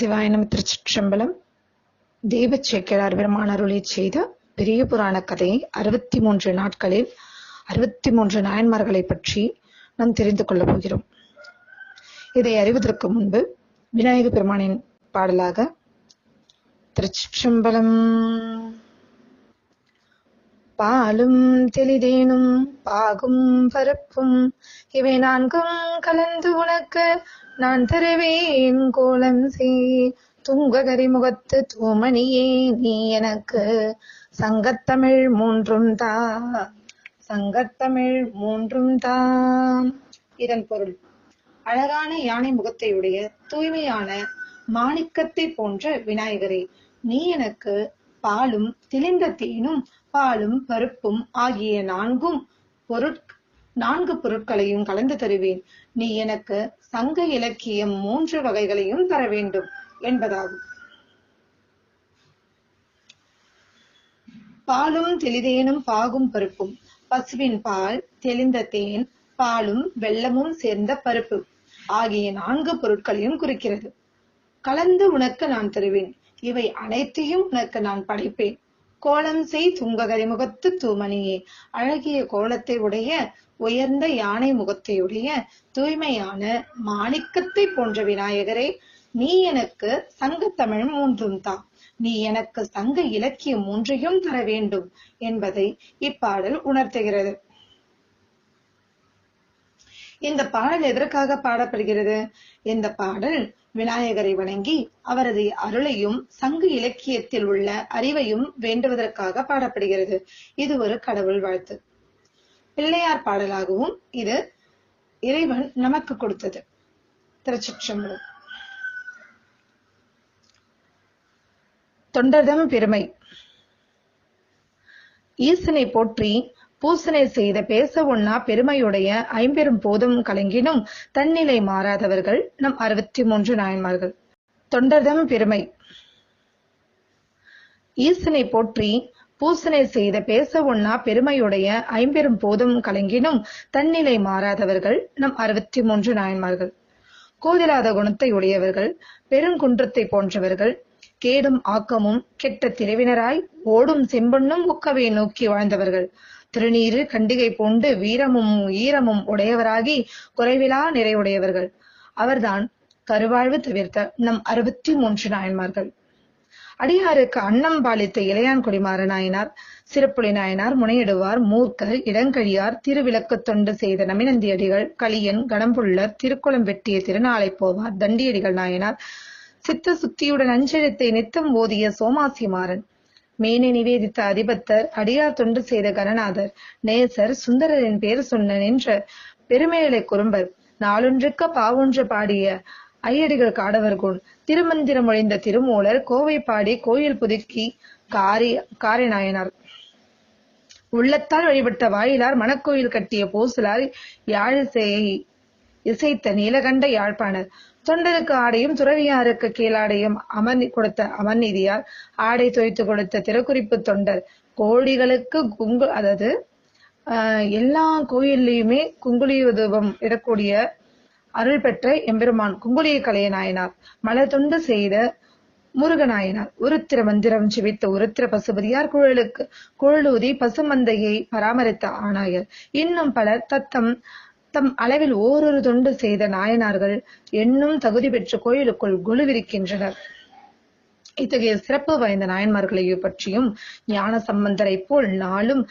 சிவாய நம திருச்சிற்றம்பலம் தெய்வச்சேக்கிழார் பெருமான் அருளை செய்த பெரிய புராண கதையை அறுபத்தி மூன்று நாட்களில் அறுபத்தி மூன்று நாயன்மார்களை பற்றி நாம் தெரிந்து கொள்ளப் போகிறோம். இதை அறிவதற்கு முன்பு விநாயக பெருமானின் பாடலாக திருச்சிற்றம்பலம். பாலும் தெளிதேனும் பாகும் பருப்பும். இவை நான்கும் கலந்து உனக்கு நான் தருவேன் கோலம் செய் துங்ககரி முகத்து தூமணியே நீ எனக்கு. சங்கத்தமிழ் மூன்றும் தா சங்கத்தமிழ் மூன்றும் தாம் இதன் பொருள். அழகான யானை முகத்தையுடைய தூய்மையான மாணிக்கத்தை போன்ற விநாயகரே நீ எனக்கு பாலும் திளிந்த தேனும் பாலும் பருப்பும் ஆகிய நான்கும் பொருட் நான்கு பொருட்களையும் கலந்து தருவேன். நீ எனக்கு சங்க இலக்கியம் மூன்று வகைகளையும் தர வேண்டும் என்பதாகும். பாலும் தெளிதேனும் பாகும் பருப்பும். பசுவின் பால் தெளிந்த தேன் பாலும் வெள்ளமும் சேர்ந்த பருப்பு ஆகிய நான்கு பொருட்களையும் குறிக்கிறது. கலந்து உனக்கு நான் தருவேன். இவை அனைத்தையும் உனக்கு நான் படைப்பேன். கோலம் செய் துங்ககரி முகத்து தூமணியே. அழகிய கோலத்தை உடைய உயர்ந்த யானை முகத்தையுடைய தூய்மையான மாணிக்கத்தை போன்ற விநாயகரே நீ எனக்கு சங்க தமிழ் மூன்றும் தான் நீ எனக்கு சங்க இலக்கியம் மூன்றையும் தர வேண்டும் என்பதை இப்பாடல் உணர்த்துகிறது. இந்த பாடல் எதற்காக பாடப்படுகிறது? இந்த பாடல் விநாயகரை வணங்கி அவரது அருளையும் சங்கு இலக்கியத்தில் உள்ள அறிவையும் வேண்டுவதற்காக பாடப்படுகிறது. இது ஒரு கடவுள் வாழ்த்து. பிள்ளையார் பாடலாகவும் இது இறைவன் நமக்கு கொடுத்தது. திருச்சிற்றம்பலம். தொண்டர்தம் பெருமை. ஈசனை போற்றி பூசனை செய்த பேச ஒண்ணா பெருமையுடைய ஐம்பெரும் போதும் கலங்கினும் தன்னிலை மாறாதவர்கள் நம் அறுபத்தி மூன்று நாயன்மார்கள். தொண்டர்தம் பெருமை. ஈசனை போற்றி பூசனை செய்த பேச ஒண்ணா பெருமையுடைய ஐம்பெரும் போதும் கலங்கினும் தன்னிலை மாறாதவர்கள் நம் அறுபத்தி மூன்று நாயன்மார்கள். கூதிராத குணத்தை உடையவர்கள் பெருங்குன்றத்தை போன்றவர்கள் கேடும் ஆக்கமும் கெட்ட திரைவினராய் ஓடும் செம்பண்ணும் உக்கவை நோக்கி வாழ்ந்தவர்கள். திருநீரு கண்டிகை பூண்டு வீரமும் ஈரமும் உடையவராகி குறைவிலா நிறைவுடையவர்கள். அவர்தான் கருவாழ்வு தவிர்த்த நம் அறுபத்தி மூன்று நாயன்மார்கள். அடியாருக்கு அன்னம் பாலித்த இளையான்குடிமாற நாயனார் சிறப்புளி நாயனார் முனையிடுவார் மூர்க்கர் இடங்கழியார் திருவிளக்கு தொண்டு செய்த நமினந்தியடிகள் களியன் கணம்புள்ளர் திருக்குளம் வெட்டிய திருநாளை போவார் தண்டியடிகள் நாயனார் சித்த சுத்தியுடன் அஞ்செழுத்தை நித்தம் ஓதிய சோமாசிமாறன். மேனை நிவேதித்த அதிபத்தர் அடியார் தொண்டு செய்த கணநாதர் நேசர் சுந்தரரின் பேர் சொன்ன நின்ற பெருமைகளை குறும்பர் நாளொன்றுக்க பாவொன்று பாடிய ஐயடிகள் காடவர்கோன் திருமந்திரம் ஒழிந்த திருமூலர் கோவை பாடி கோயில் புதுக்கி காரி காரிநாயனார். உள்ளத்தால் வழிபட்ட வாயிலார் மணக்கோயில் கட்டிய போசலார் யாழிசையை இசைத்த நீலகண்ட யாழ்ப்பாணர். தொண்டருக்கு ஆடையும் துறவியாருக்கு கீழாடையும் அமன் கொடுத்த அமர்நீதியார் ஆடை துவைத்து கொடுத்த திருக்குறிப்பு தொண்டர். கோடிகளுக்கு குங்கு அதாவது எல்லா கோயில்லையுமே குங்குளியுதவம் இடக்கூடிய அருள் பெற்ற எம்பெருமான் குங்குளிய கலைய நாயனார் மலர் தொண்டு செய்த முருகநாயனார் உருத்திர மந்திரம் சிவித்த உருத்திர பசுபதியார் குழலுக்கு குழலூதி பசுமந்தையை பராமரித்த ஆணாயர். இன்னும் பலர் தத்தம் தம் அளவில் ஓரொரு தொண்டு செய்த நாயனார்கள் என்னும் தகுதி பெற்று கோயிலுக்குள் குழுவிருக்கின்றனர். இத்தகைய சிறப்பு வாய்ந்த நாயன்மார்களை பற்றியும் ஞான சம்பந்தரை போல் நாளும்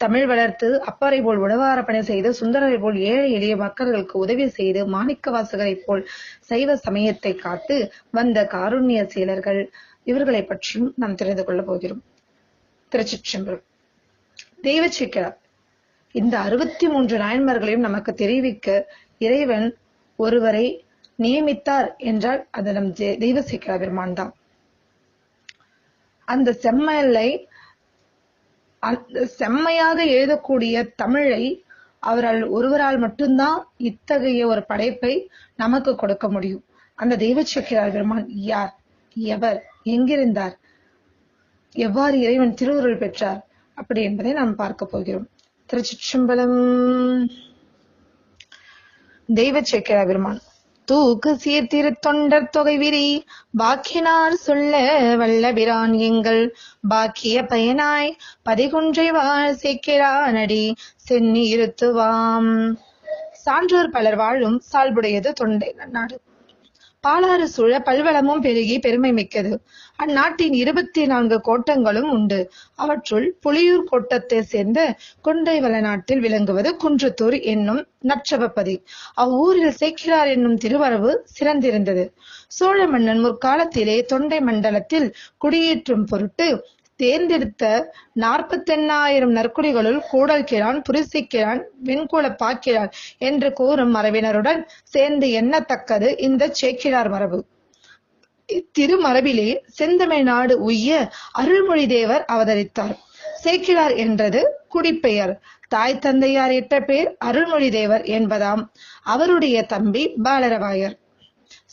தமிழ் வளர்த்து அப்பாரை போல் உணவாரப்பணி செய்து சுந்தரரை போல் ஏழை எளிய மக்களுக்கு உதவி செய்து மாணிக்க வாசகரை போல் சைவ சமயத்தை காத்து வந்த காருண்ய சீலர்கள் இவர்களை பற்றியும் நாம் தெரிந்து கொள்ளப் போகிறோம். திருச்சிற்றம்பலம். தெய்வ சிக்கலார் இந்த அறுபத்தி மூன்று நாயன்மார்களையும் நமக்கு தெரிவிக்க இறைவன் ஒருவரை நியமித்தார் என்றால் அது நம் தெய்வ சிக்கலா பெருமான் தான். அந்த செம்மலை அந்த செம்மையாக எழுதக்கூடிய தமிழை அவரால் ஒருவரால் மட்டும்தான் இத்தகைய ஒரு படைப்பை நமக்கு கொடுக்க முடியும். அந்த தெய்வ சக்கிரார் பெருமான் யார்? எவர்? எங்கிருந்தார்? எவ்வாறு இறைவன் திருவுருள் பெற்றார்? அப்படி என்பதை நாம் பார்க்க போகிறோம். திருச்சிற்றம்பலம். தெய்வ சேக்கிரா பெருமான் தூக்கு சீர்திருத் தொண்டர் தொகை விரி பாக்கினார் சொல்ல வல்லபிரான் எங்கள். பாக்கிய பயனாய் பதிகுன்றை வாழ் சேக்கிரானடி சென்னி இருத்துவாம் சான்றோர் பலர் வாழும் சால்புடையது தொண்டை நாடு பாலாறு சூழ பல்வளமும் பெருகி பெருமை மிக்கது. அந்நாட்டின் இருபத்தி நான்கு கோட்டங்களும் உண்டு. அவற்றுள் புலியூர் கோட்டத்தை சேர்ந்த கொண்டை வளநாட்டில் விளங்குவது குன்றத்தூர் என்னும் நற்றவப்பதி அவ்வூரில் சேக்கிரார் என்னும் திருவரவு சிறந்திருந்தது. சோழ மன்னன் முற்காலத்திலே தொண்டை மண்டலத்தில் குடியேற்றும் பொருட்டு தேர்ந்தெடுத்த நாற்பத்தெண்ணாயிரம் நற்குடிகளுள் கூடல்கிறான் புரிசிக்கிழான் வெண்குல பார்க்கிறான் என்று கூறும் மரபினருடன் சேர்ந்து எண்ணத்தக்கது இந்த சேக்கிழார் மரபு. இத்திருமரபிலே செந்தமிழ் நாடு உய்ய அருள்மொழி தேவர் அவதரித்தார். சேக்கிழார் என்றது குடிப்பெயர். தாய் தந்தையார் இட்ட பெயர் அருள்மொழி தேவர் என்பதாம். அவருடைய தம்பி பாலரவாயர்.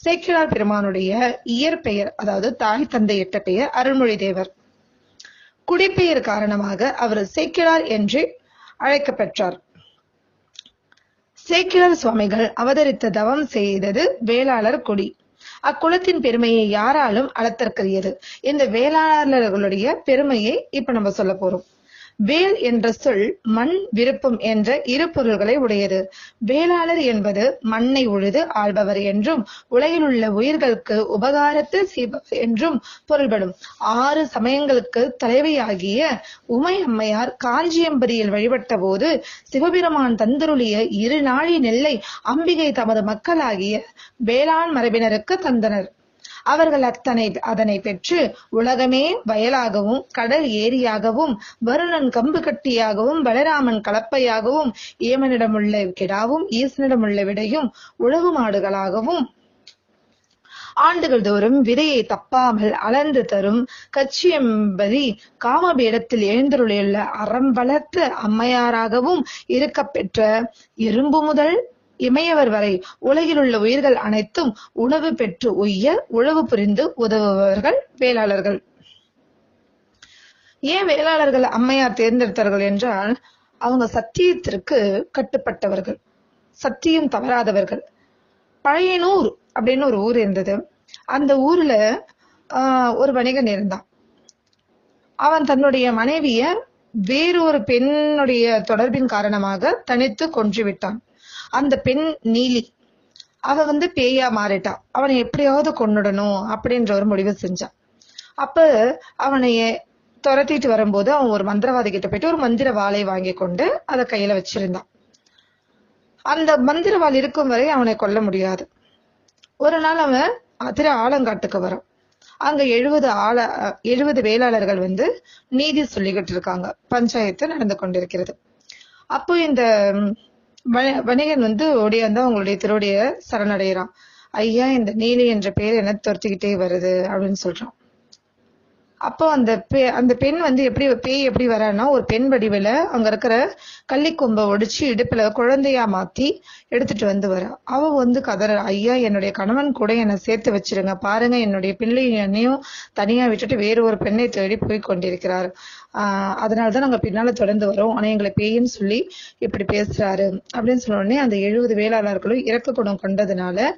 சேக்கிழார் பெருமானுடைய இயற்பெயர் அதாவது தாய் தந்தை இட்ட பெயர் அருள்மொழி தேவர். குடிப்பெயர் காரணமாக அவர் சேக்கிழார் என்று அழைக்கப்பெற்றார். சேக்கிழார் சுவாமிகள் அவதரித்த தவம் செய்தது வேளாளர் குடி. அக்குலத்தின் பெருமையை யாராலும் அளத்தற்கரியது. இந்த வேளாளர்களுடைய பெருமையை இப்ப நம்ம சொல்ல போறோம். வேல் என்ற சொல் மண் விருப்பம் என்ற இரு பொருள்களை உடையது. வேளாளர் என்பது மண்ணை உழுது ஆள்பவர் என்றும் உலகில் உள்ள உயிர்களுக்கு உபகாரத்தில் செய்பவர் என்றும் பொருள்படும். ஆறு சமயங்களுக்கு தலைவியாகிய உமை அம்மையார் காஞ்சியம்பதியில் வழிபட்ட போது சிவபெருமான் தந்தருளிய இரு நாழி நெல்லை அம்பிகை தமது மக்களாகிய வேளாண் மரபினருக்கு தந்தனர். அவர்கள் அத்தனை அதனை பெற்று உலகமே வயலாகவும் கடல் ஏரியாகவும் வருணன் கம்பு கட்டியாகவும் பலராமன் கலப்பையாகவும் ஏமனிடமுள்ள கிடாவும் ஈசனிடமுள்ள விடையும் உழவு மாடுகளாகவும் ஆண்டுகள் தோறும் விதையை தப்பாமல் அளந்து தரும் கச்சியம்பதி காமபீடத்தில் எழுந்தருளியுள்ள அறம் வளர்த்த அம்மையாராகவும் இருக்கப் பெற்ற எறும்பு முதல் இமையவர் வரை உலகில் உள்ள உயிர்கள் அனைத்தும் உணவு பெற்று உய்ய உழவு புரிந்து உதவுபவர்கள் வேளாளர்கள். ஏன் வேளாளர்கள் அம்மையார் தேர்ந்தெடுத்தார்கள் என்றால் அவங்க சத்தியத்திற்கு கட்டுப்பட்டவர்கள். சத்தியம் தவறாதவர்கள். பழையனூர் அப்படின்னு ஒரு ஊர் இருந்தது. அந்த ஊர்ல ஆஹ் ஒரு வணிகன் இருந்தான். அவன் தன்னுடைய மனைவிய வேறொரு பெண்ணுடைய தொடர்பின் காரணமாக தனித்து கொன்று விட்டான். அந்த பெண் நீலி. அவ வந்து பேயா மாறிட்டா. அவனை எப்படியாவது கொன்னுடணும் அப்படின்ற ஒரு முடிவு செஞ்சான் அப்ப அவனைய துரத்திட்டு வரும்போது அவன் ஒரு மந்திரவாதி கிட்ட போயிட்டு ஒரு மந்திர வாளை வாங்கி கொண்டு அதை கையில வச்சிருந்தான். அந்த மந்திரவாள் இருக்கும் வரை அவனை கொல்ல முடியாது. ஒரு நாள் அவன் அதிர ஆலங்காட்டுக்கு வரும் அங்க எழுபது ஆள எழுபது வேளாளர்கள் வந்து நீதி சொல்லிக்கிட்டு இருக்காங்க. பஞ்சாயத்து நடந்து கொண்டிருக்கிறது. அப்போ இந்த வணிகன் வந்து ஓடியாந்து அவங்களுடைய திருடைய சரணடைகிறான். ஐயா இந்த நீலி என்ற பெயர் என துரத்திக்கிட்டே வருது அப்படின்னு சொல்றான். அப்போ அந்த பெ அந்த பெண் வந்து எப்படி பேய் எப்படி வரான்னா ஒரு பெண் வடிவில் அங்க இருக்கிற கள்ளிக்கொம்பை ஒடிச்சு இடுப்புல குழந்தையா மாத்தி எடுத்துட்டு வந்து வரா. அவ வந்து கதற ஐயா என்னுடைய கணவன் கூட என்னை சேர்த்து வச்சிருங்க. பாருங்க என்னுடைய பிள்ளை என்னையும் தனியா விட்டுட்டு வேறு ஒரு பெண்ணை தேடி போய் கொண்டிருக்கிறார். ஆஹ் அதனாலதான் நாங்க பின்னால தொடர்ந்து வரோம். ஆனா எங்களை பேயின்னு சொல்லி இப்படி பேசுறாரு. அப்படின்னு சொன்ன உடனே அந்த எழுபது வேளாளர்களும் இறக்க குணம் கொண்டதுனால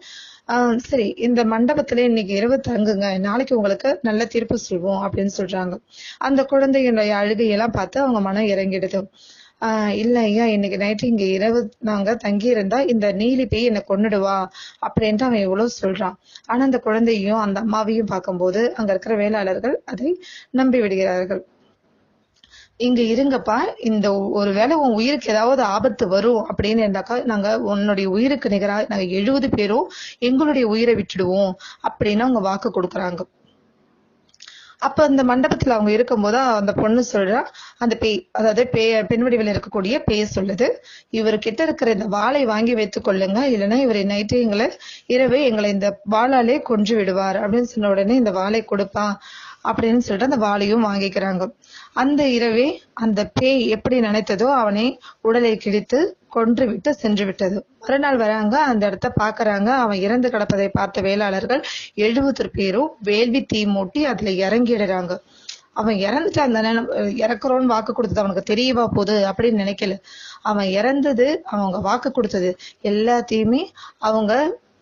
சரி இந்த மண்டபத்துல இன்னைக்கு இரவு தங்குங்க. நாளைக்கு உங்களுக்கு நல்ல தீர்ப்பு சொல்வோம் அப்படின்னு சொல்றாங்க. அந்த குழந்தைகளுடைய அழுகையெல்லாம் பார்த்து அவங்க மனம் இறங்கிடுது. ஆஹ் இல்ல ஐயா இன்னைக்கு நைட்டு இங்க இரவு நாங்க தங்கி இருந்தா இந்த நீலி பேய் என்னை கொன்னுடுவா அப்படின்ட்டு அவன் எவ்வளவு சொல்றான். ஆனா அந்த குழந்தையும் அந்த அம்மாவையும் பார்க்கும்போது அங்க இருக்கிற வேளாளர்கள் அதை நம்பி விடுகிறார்கள். இங்க இருங்கப்பா இந்த ஒரு வேளை உன் உயிருக்கு ஏதாவது ஆபத்து வரும் அப்படின்னு இருந்தாக்கா நாங்க உன்னுடைய உயிருக்கு நிகராக நாங்க எழுபது பேரும் எங்களுடைய உயிரை விட்டுடுவோம் அப்படின்னு அவங்க வாக்கு கொடுக்குறாங்க. அப்ப அந்த மண்டபத்துல அவங்க இருக்கும்போது அந்த பொண்ணு சொல்றா அந்த பேய் அதாவது பேய் பெண் வடிவில் இருக்கக்கூடிய பேய் சொல்லுது இவர் கிட்ட இருக்கிற இந்த வாளை வாங்கி வைத்துக் கொள்ளுங்க இல்லைன்னா இவர் நைட்டு எங்களை இரவு எங்களை இந்த வாளாலே கொன்று விடுவார். அப்படின்னு சொன்ன உடனே இந்த வாளை கொடுப்பான். அப்படின்னு சொல்லிட்டு அந்த வாளியும் வாங்கிக்கிறாங்க. அந்த இரவே அந்த பேய் எப்படி நினைத்ததோ அவனை உடலை கிழித்து கொன்று விட்டு சென்று விட்டது. மறுநாள் வராங்க அந்த இடத்த பாக்குறாங்க அவன் இறந்து கிடப்பதை பார்த்த வேளாளர்கள் எழுபது பேரும் வேள்வி தீ மூட்டி அதுல இறங்கிடுறாங்க அவன் இறந்துட்டு அந்த இறக்குறோன்னு வாக்கு கொடுத்தது அவனுக்கு தெரியவா போகுது அப்படின்னு நினைக்கல. அவன் இறந்தது அவங்க வாக்கு கொடுத்தது எல்லாத்தையுமே அவங்க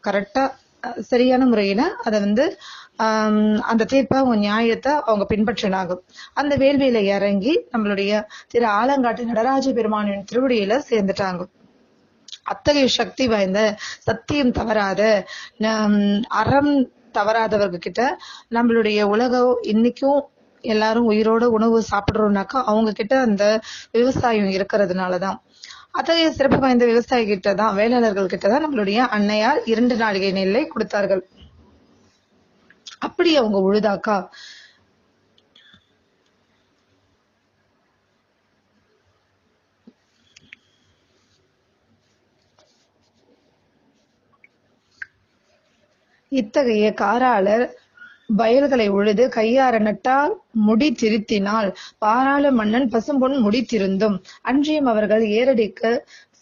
கரெக்டா சரியான முறையில அதை வந்து அந்த தீர்ப்பை அவங்க நியாயத்தை அவங்க பின்பற்றினாங்க அந்த வேள்வியில இறங்கி நம்மளுடைய திரு ஆலங்காட்டு நடராஜ பெருமானின் திருவடியில சேர்ந்துட்டாங்க. அத்தகைய சக்தி வாய்ந்த சத்தியம் தவறாத நம், அறம் தவறாதவங்க கிட்ட நம்மளுடைய உலகம் இன்னைக்கும் எல்லாரும் உயிரோட உணவு சாப்பிடுறோம்னாக்கா அவங்க கிட்ட அந்த விவசாயம் இருக்கிறதுனாலதான். அத்தகைய சிறப்பு வாய்ந்த விவசாயி கிட்ட தான் வேளாளர்கள் கிட்ட தான் நம்மளுடைய அன்னையார் இரண்டு நாளிகை நெல்லை கொடுத்தார்கள். அப்படி அவங்க உழுதாக்கா? இத்தகைய காராளர் வயல்களை உழுது கையார நட்டால் முடி திருத்தினால். பாராள மன்னன் பசும்பொன் முடி திருந்தும். அன்றியும் அவர்கள் ஏரடிக்கு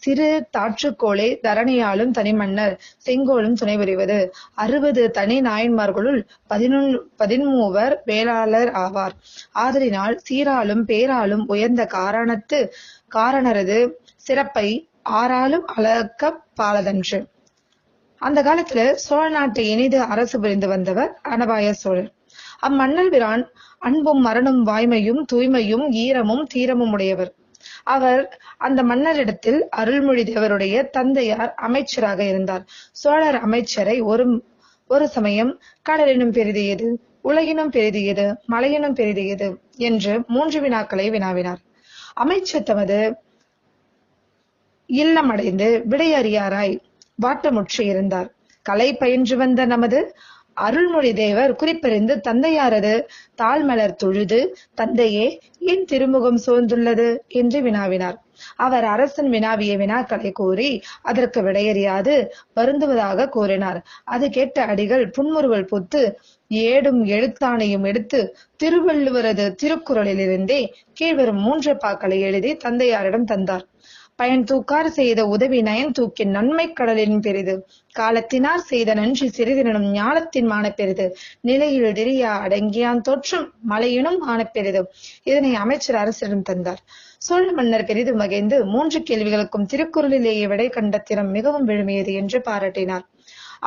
சிறு தாற்றுக்கோளை தரணியாலும் தனிமன்னர் செங்கோலும் துணை புரிவது. அறுபது தனி நாயன்மார்களுள் பதினொன் பதிமூவர் வேளாளர் ஆவார். ஆதலினால் சீராலும் பேராலும் உயர்ந்த காரணத்து காரணரது சிறப்பை ஆறாலும் அளக்க பாலதன்று. அந்த காலத்துல சோழ நாட்டை இனிது அரசு புரிந்து வந்தவர் அனபாய சோழர். அம்மன்னல் பிரான் அன்பும் மரணும் வாய்மையும் தூய்மையும் ஈரமும் தீரமும் உடையவர். அவர் அந்த மன்னரிடத்தில் அருள்மொழி தேவருடைய தந்தையார் அமைச்சராக இருந்தார். சோழர் அமைச்சரை ஒரு ஒரு சமயம் கடலினும் பெரிதியது உலகினும் பெரிதியது மலையினும் பெரிதியது என்று மூன்று வினாக்களை வினாவினார். அமைச்சர் தமது இல்லமடைந்து விடையறியாராய் வாட்டமுற்று இருந்தார். கலை பயின்று வந்த நமது அருள்மொழி தேவர் குறிப்பறிந்து தந்தையாரது தாழ்மலர் தொழுது தந்தையே ஏன் திருமுகம் சோர்ந்துள்ளது என்று வினாவினார். அவர் அரசன் வினாவிய வினாக்களை கூறி அதற்கு விடையறியாது வருந்துவதாக கூறினார். அது கேட்ட அடிகள் புன்முறுவல் பூத்து ஏடும் எழுத்தாணையும் எடுத்து திருவள்ளுவரது திருக்குறளிலிருந்தே கீழ்வரும் மூன்று பாக்களை எழுதி தந்தையாரிடம் தந்தார். பயன் தூக்கார் செய்த உதவி நயன் தூக்கின் நன்மை கடலின் பெரிது. காலத்தினார் செய்த நன்றி சிறிதினும் ஞானத்தின் மானப்பெரிது நிலையில் திரியா அடங்கியான் தோற்றம் மலையினும் ஆனப்பெரிது இதனை அமைச்சர் அரசிடம் தந்தார். சோழ மன்னர் பெரிதும் மகிழ்ந்து மூன்று கேள்விகளுக்கும் திருக்குறளிலேயே விடை கண்ட திறம் மிகவும் விழுமியது என்று பாராட்டினார்.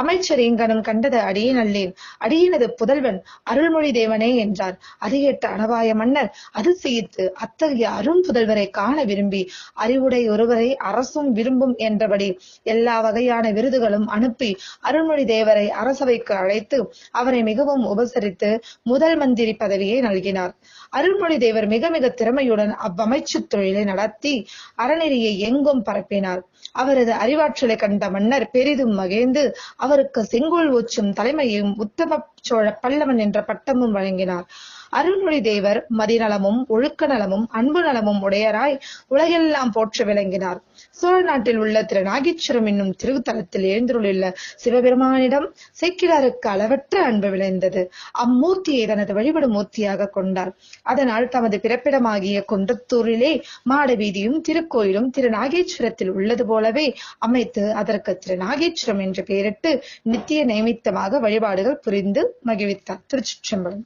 அமைச்சர் இங்கனம் கண்டது அடியேன் அல்லேன் அடியினது புதல்வன் அருள்மொழி தேவனே என்றார். அது கேட்ட அனபாய மன்னர் அதிசயித்து அத்தகைய அருண் புதல்வரை காண விரும்பி அறிவுடை ஒருவரை அரசும் விரும்பும் என்றபடி எல்லா வகையான விருதுகளும் அனுப்பி அருள்மொழி தேவரை அரசவைக்கு அழைத்து அவரை மிகவும் உபசரித்து முதல் மந்திரி பதவியை நல்கினார். அருள்மொழி தேவர் மிக மிக திறமையுடன் அவ்வமைச்சு தொழிலை நடத்தி அறநெறியை எங்கும் பரப்பினார். அவரது அறிவாற்றலை கண்ட மன்னர் பெரிதும் மகிழ்ந்து அவருக்கு செங்கோல் ஓச்சும் தலைமையும் உத்தம சோழ பல்லவன் என்ற பட்டமும் வழங்கினார். அருள்மொழி தேவர் மதிநலமும் ஒழுக்க நலமும் அன்பு நலமும் உடையராய் உலகெல்லாம் போற்ற விளங்கினார். சோழ நாட்டில் உள்ள திரு நாகேஸ்வரம் என்னும் திருத்தலத்தில் எழுந்துள்ள சிவபெருமானிடம் சேக்கிலாருக்கு அளவற்ற அன்பு விளைந்தது. அம்மூர்த்தியை தனது வழிபடும் மூர்த்தியாக கொண்டார். அதனால் தமது பிறப்பிடமாகிய குன்றத்தூரிலே மாட வீதியும் திருக்கோயிலும் திரு நாகேஸ்வரத்தில் உள்ளது போலவே அமைத்து அதற்கு திரு நாகேஸ்வரம் என்று பெயரிட்டு நித்திய நைமித்தமாக வழிபாடுகள் புரிந்து மகிழ்வித்தார். திருச்சிற்றம்பலம்.